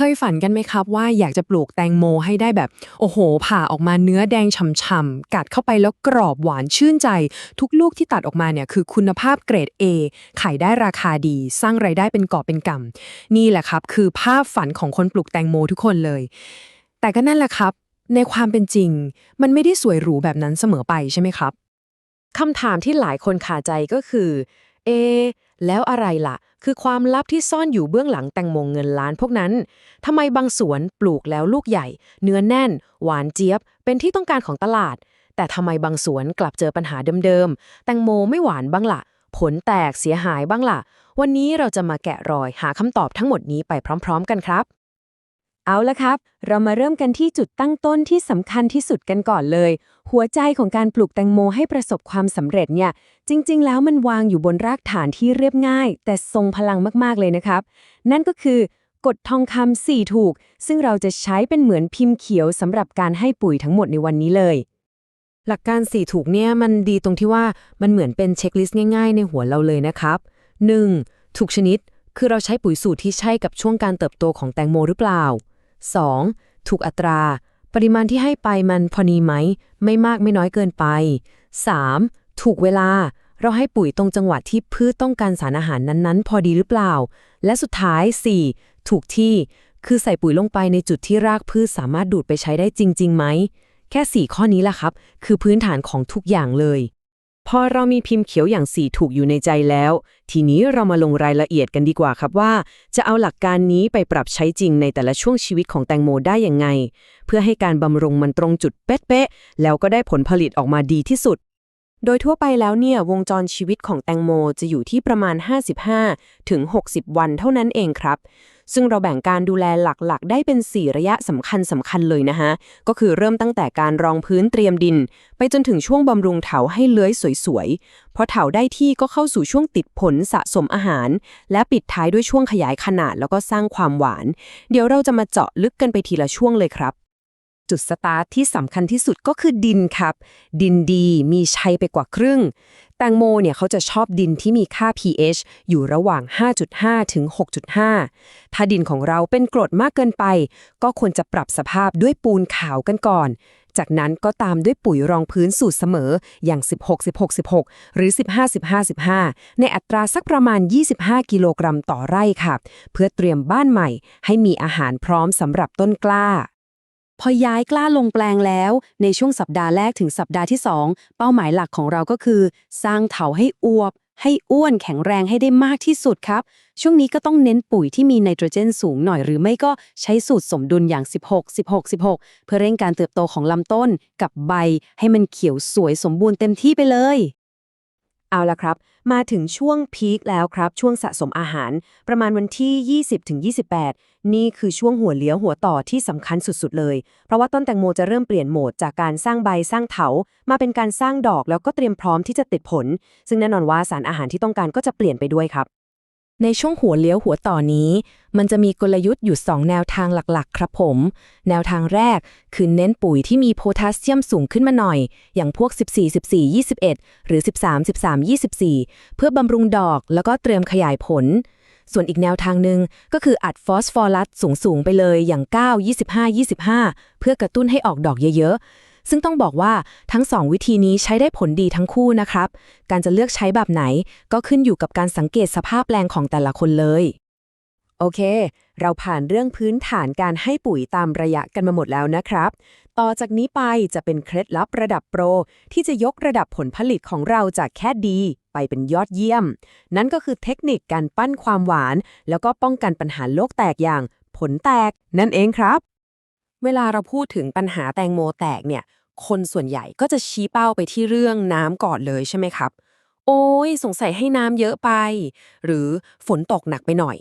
เคยฝันกันไหมครับว่าอยากจะปลูกแตงโมให้ได้แบบ โอ้โห ผ่าออกมาเนื้อแดงฉ่ำๆกัดเข้าไปแล้วกรอบหวานชื่นใจ ทุกลูกที่ตัดออกมาเนี่ยคือคุณภาพเกรด A ขายได้ราคาดี สร้างไรายได้เป็นกอบเป็นกำนี่แหละครับ คือภาพฝันของคนปลูกแตงโมทุกคนเลย แต่ก็นั่นแหละครับ ในความเป็นจริง มันไม่ได้สวยหรูแบบนั้นเสมอไปใช่ไหมครับคำถามที่หลายคนคาใจก็คือ เอ แล้วอะไรล่ะ คือความลับที่ซ่อนอยู่เบื้องหลังแตงโมเงินล้านพวกนั้นทำไมบางสวนปลูกแล้วลูกใหญ่ เนื้อแน่น หวานเจี๊ยบ เป็นที่ต้องการของตลาด แต่ทำไมบางสวนกลับเจอปัญหาเดิมๆ แตงโมไม่หวานบ้างล่ะ ผลแตกเสียหายบ้างล่ะ วันนี้เราจะมาแกะรอยหาคำตอบทั้งหมดนี้ไปพร้อม ๆ กันครับ เอาละครับ เรามาเริ่มกันที่จุดตั้งต้นที่สำคัญที่สุดกันก่อนเลย หัวใจของการปลูกแตงโมให้ประสบความสำเร็จเนี่ย จริง ๆ แล้วมันวางอยู่บนรากฐานที่เรียบง่าย แต่ทรงพลังมากๆเลยนะครับ นั่นก็คือกฎทองคำสี่ถูก ซึ่งเราจะใช้เป็นเหมือนพิมพ์เขียวสำหรับการให้ปุ๋ยทั้งหมดในวันนี้เลย หลักการสี่ถูกเนี่ยมันดีตรงที่ว่ามันเหมือนเป็นเช็คลิสต์ง่ายๆ ในหัวเราเลยนะครับ 1. ถูกชนิด คือเราใช้ปุ๋ยสูตรที่ใช่กับช่วงการเติบโตของแตงโมหรือเปล่า 2. ถูกอัตรา ปริมาณที่ให้ไปมันพอดีไหม ไม่มากไม่น้อยเกินไป 3. ถูกเวลา เราให้ปุ๋ยตรงจังหวะที่พืชต้องการสารอาหารนั้นๆ พอดีหรือเปล่า และสุดท้าย 4. ถูกที่ คือใส่ปุ๋ยลงไปในจุดที่รากพืชสามารถดูดไปใช้ได้จริงๆไหม แค่ 4 ข้อนี้แหละครับ คือพื้นฐานของทุกอย่างเลย พอเรามีพิมพ์เขียวอย่างสีถูกอยู่ในใจแล้ว ทีนี้เรามาลงรายละเอียดกันดีกว่าครับว่า จะเอาหลักการนี้ไปปรับใช้จริงในแต่ละช่วงชีวิตของแตงโมได้ยังไง เพื่อให้การบำรุงมันตรงจุดเป๊ะๆแล้วก็ได้ผลผลิตออกมาดีที่สุด โดยทั่วไปแล้วเนี่ยวงจรชีวิตของแตงโมจะอยู่ที่ประมาณ 55 ถึง 60 วันเท่านั้นเองครับ ซึ่งเราแบ่งการดูแลหลักๆ ได้เป็น 4 ระยะสำคัญสำคัญเลยนะฮะก็คือเริ่มตั้งแต่การรองพื้นเตรียมดิน ไปจนถึงช่วงบำรุงเถาให้เลื้อยสวยๆ พอเถาได้ที่ก็เข้าสู่ช่วงติดผลสะสมอาหาร และปิดท้ายด้วยช่วงขยายขนาดแล้วก็สร้างความหวาน เดี๋ยวเราจะมาเจาะลึกกันไปทีละช่วงเลยครับ จุดสตาร์ทที่สำคัญที่สุดก็คือดินครับ ดินดีมีชัยไปกว่าครึ่ง แตงโมเนี่ยเขาจะชอบดินที่มีค่า pH อยู่ระหว่าง 5.5 ถึง 6.5 ถ้าดินของเราเป็นกรดมากเกินไป ก็ควรจะปรับสภาพด้วยปูนขาวกันก่อน จากนั้นก็ตามด้วยปุ๋ยรองพื้นสูตรเสมออย่าง 16 16 16 หรือ 15 15 15 ในอัตราสักประมาณ 25 กิโลกรัมต่อไร่ค่ะ เพื่อเตรียมบ้านใหม่ ให้มีอาหารพร้อมสำหรับต้นกล้า พอย้ายกล้าลงแปลงแล้ว ในช่วงสัปดาห์แรกถึงสัปดาห์ที่ 2 เป้าหมายหลักของเราก็คือ สร้างเถาให้อวบ ให้อ้วนแข็งแรงให้ได้มากที่สุดครับ ช่วงนี้ก็ต้องเน้นปุ๋ยที่มีไนโตรเจนสูงหน่อยหรือไม่ก็ใช้สูตรสมดุลอย่าง 16 16 16 เพื่อเร่งการเติบโตของลำต้นกับใบ ให้มันเขียวสวยสมบูรณ์เต็มที่ไปเลย เอาละครับ มาถึงช่วงพีคแล้วครับ ช่วงสะสมอาหาร ประมาณวันที่ 20-28 นี่คือช่วงหัวเลี้ยวหัวต่อที่สำคัญสุดๆเลย เพราะว่าต้นแตงโมจะเริ่มเปลี่ยนโหมดจากการสร้างใบสร้างเถา มาเป็นการสร้างดอกแล้วก็เตรียมพร้อมที่จะติดผล ซึ่งแน่นอนว่าสารอาหารที่ต้องการก็จะเปลี่ยนไปด้วยครับ ในช่วงหัวเลี้ยวหัวต่อนี้ มันจะมีกลยุทธ์อยู่ 2 แนวทางหลักๆ ครับผม แนวทางแรก คือเน้นปุ๋ยที่มีโพแทสเซียมสูงขึ้นมาหน่อย อย่างพวก 14 14 21 หรือ 13 13 24 เพื่อบำรุงดอกแล้วก็เตรียมขยายผล ส่วนอีกแนวทางหนึ่งก็คืออัดฟอสฟอรัสสูงๆไปเลยอย่าง 9 25 25 เพื่อกระตุ้นให้ออกดอกเยอะๆ ซึ่งต้องบอกว่าทั้ง 2 วิธีนี้ใช้ได้ผลดีทั้งคู่นะครับ การจะเลือกใช้แบบไหนก็ขึ้นอยู่กับการสังเกตสภาพแปลงของแต่ละคนเลย โอเค เราผ่านเรื่องพื้นฐานการให้ปุ๋ยตามระยะกันมาหมดแล้วนะครับ ต่อจากนี้ไปจะเป็นเคล็ดลับระดับโปร ที่จะยกระดับผลผลิตของเราจากแค่ดีไปเป็นยอดเยี่ยม นั่นก็คือเทคนิคการปั้นความหวาน แล้วก็ป้องกันปัญหาโลกแตกอย่างผลแตกนั่นเองครับ เวลาเราพูดถึงปัญหาแตงโมแตกเนี่ย คนส่วนใหญ่ก็จะชี้เป้าไปที่เรื่องน้ำก่อนเลยใช่ไหมครับ โอ้ยสงสัยให้น้ำเยอะไป หรือฝนตกหนักไปหน่อย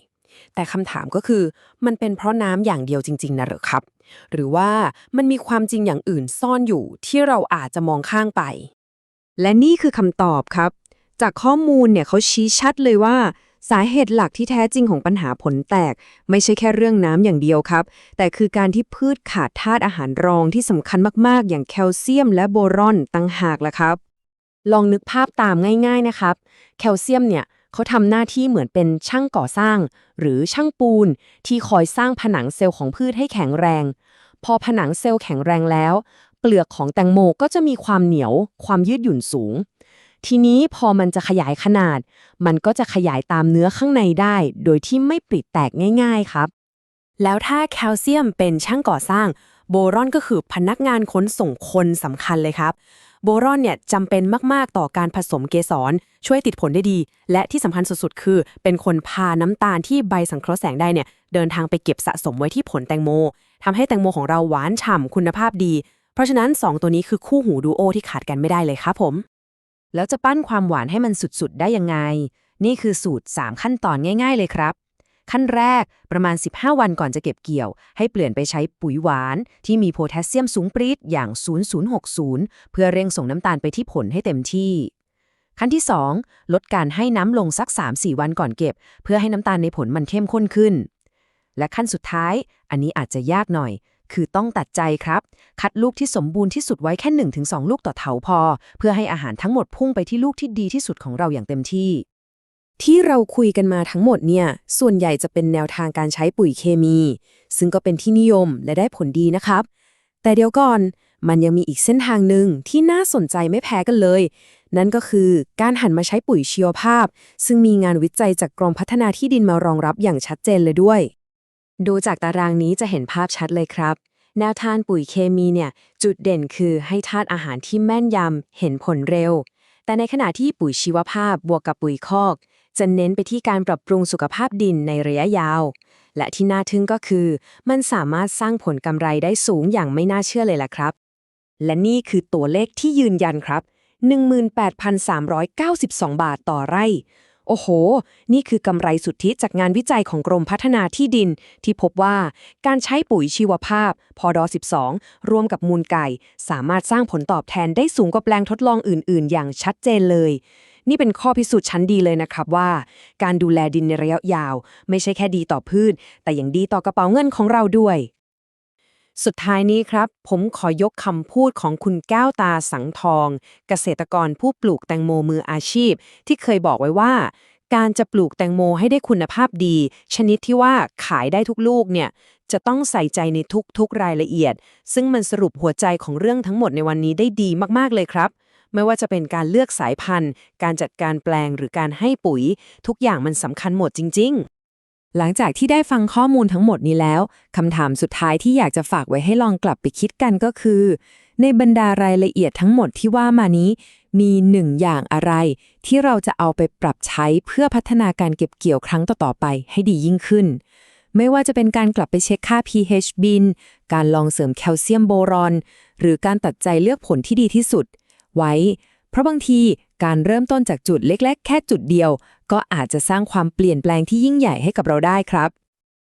แต่คำถามก็คือ มันเป็นเพราะน้ำอย่างเดียวจริง ๆนะหรือครับ หรือว่ามันมีความจริงอย่างอื่นซ่อนอยู่ที่เราอาจจะมองข้างไป และนี่คือคำตอบครับ จากข้อมูลเนี่ยเขาชี้ชัดเลยว่า สาเหตุหลักที่แท้จริงของปัญหาผลแตก ไม่ใช่แค่เรื่องน้ำอย่างเดียวครับ แต่คือการที่พืชขาดธาตุอาหารรองที่สำคัญมากๆ อย่างแคลเซียมและโบรอนตั้งหากละครับ ลองนึกภาพตามง่าย ๆนะครับ แคลเซียมเนี่ยเขาทำหน้าที่เหมือนเป็นช่างก่อสร้าง หรือช่างปูน ที่คอยสร้างผนังเซลล์ของพืชให้แข็งแรง พอผนังเซลล์แข็งแรงแล้ว เปลือกของแตงโมก็จะมีความเหนียว ความยืดหยุ่นสูง ทีนี้พอมันจะขยายขนาด มันก็จะขยายตามเนื้อข้างในได้ โดยที่ไม่ปริแตกง่ายๆครับ แล้วถ้าแคลเซียมเป็นช่างก่อสร้าง โบรอนก็คือพนักงานขนส่งคนสำคัญเลยครับ โบรอนเนี่ยจำเป็นมากๆต่อการผสมเกสร ช่วยติดผลได้ดี และที่สำคัญสุดๆ คือ เป็นคนพาน้ำตาลที่ใบสังเคราะห์แสงได้เนี่ยเดินทางไปเก็บสะสมไว้ที่ผลแตงโมทำให้แตงโมของเราหวานฉ่ำคุณภาพดี เพราะฉะนั้น 2 ตัวนี้คือคู่หูดูโอที่ขาดกันไม่ได้เลยครับผม แล้วจะปั้นความหวานให้มันสุดๆ ได้ยังไง นี่คือสูตร 3 ขั้นตอนง่าย ๆ เลยครับ ขั้นแรกประมาณ 15 วันก่อนจะเก็บเกี่ยว ให้เปลี่ยนไปใช้ปุ๋ยหวาน ที่มีโพแทสเซียมสูงปรี๊ดอย่าง 0060 เพื่อเร่งส่งน้ำตาลไปที่ผลให้เต็มที่ ขั้นที่ 2 ลดการให้น้ำลงสัก 3-4 วันก่อนเก็บ เพื่อให้น้ำตาลในผลมันเข้มข้นขึ้น และขั้นสุดท้าย อันนี้อาจจะยากหน่อย คือต้องตัดใจครับ คัดลูกที่สมบูรณ์ที่สุดไว้แค่ 1-2 ลูกต่อเถาพอ เพื่อให้อาหารทั้งหมดพุ่งไปที่ลูกที่ดีที่สุดของเราอย่างเต็มที่ ที่เราคุยกันมาทั้งหมดเนี่ย ส่วนใหญ่จะเป็นแนวทางการใช้ปุ๋ยเคมี ซึ่งก็เป็นที่นิยมและได้ผลดีนะครับ แต่เดี๋ยวก่อนมันยังมีอีกเส้นทางหนึ่งที่น่าสนใจไม่แพ้กันเลย นั่นก็คือการหันมาใช้ปุ๋ยชีวภาพ ซึ่งมีงานวิจัยจากกรมพัฒนาที่ดินมารองรับอย่างชัดเจนเลยด้วย ดูจากตารางนี้จะเห็นภาพชัดเลยครับ แนวทางปุ๋ยเคมีเนี่ย จุดเด่นคือให้ธาตุอาหารที่แม่นยำ เห็นผลเร็ว แต่ในขณะที่ปุ๋ยชีวภาพบวกกับปุ๋ยคอก จะเน้นไปที่การปรับปรุงสุขภาพดินในระยะยาว และที่น่าทึ่งก็คือ มันสามารถสร้างผลกำไรได้สูงอย่างไม่น่าเชื่อเลยล่ะครับ และนี่คือตัวเลขที่ยืนยันครับ 18,392 บาทต่อไร่ โอ้โห นี่คือกำไรสุทธิจากงานวิจัยของกรมพัฒนาที่ดิน ที่พบว่าการใช้ปุ๋ยชีวภาพ พอดอ12 รวมกับมูลไก่ สามารถสร้างผลตอบแทนได้สูงกว่าแปลงทดลองอื่น ๆ อย่างชัดเจนเลย นี่เป็นข้อพิสูจน์ชั้นดีเลยนะครับว่า การดูแลดินในระยะยาว ไม่ใช่แค่ดีต่อพืช แต่ยังดีต่อกระเป๋าเงินของเราด้วย สุดท้ายนี้ครับ ผมขอยกคำพูดของคุณแก้วตาสังทอง เกษตรกรผู้ปลูกแตงโมมืออาชีพ ที่เคยบอกไว้ว่า การจะปลูกแตงโมให้ได้คุณภาพดี ชนิดที่ว่าขายได้ทุกลูกเนี่ย จะต้องใส่ใจในทุกๆรายละเอียด ซึ่งมันสรุปหัวใจของเรื่องทั้งหมดในวันนี้ได้ดีมากๆเลยครับไม่ว่าจะเป็นการเลือกสายพันธุ์ การจัดการแปลงหรือการให้ปุ๋ย ทุกอย่างมันสำคัญหมดจริง ๆ หลังจากที่ได้ฟังข้อมูลทั้งหมดนี้แล้วคำถามสุดท้ายที่อยากจะฝากไว้ให้ลองกลับไปคิดกันก็คือ ในบรรดารายละเอียดทั้งหมดที่ว่ามานี้ มีหนึ่งอย่างอะไร ที่เราจะเอาไปปรับใช้เพื่อพัฒนาการเก็บเกี่ยวครั้งต่อๆไปให้ดียิ่งขึ้น ไม่ว่าจะเป็นการกลับไปเช็คค่า pH บิน การลองเสริมแคลเซียมโบรอน หรือการตัดใจเลือกผลที่ดีที่สุด ไว้ ราะบางทีการเริ่มต้นจากจุดเล็ก ๆ แค่จุดเดียว ก็อาจจะสร้างความเปลี่ยนแปลงที่ยิ่งใหญ่ให้กับเราได้ครับ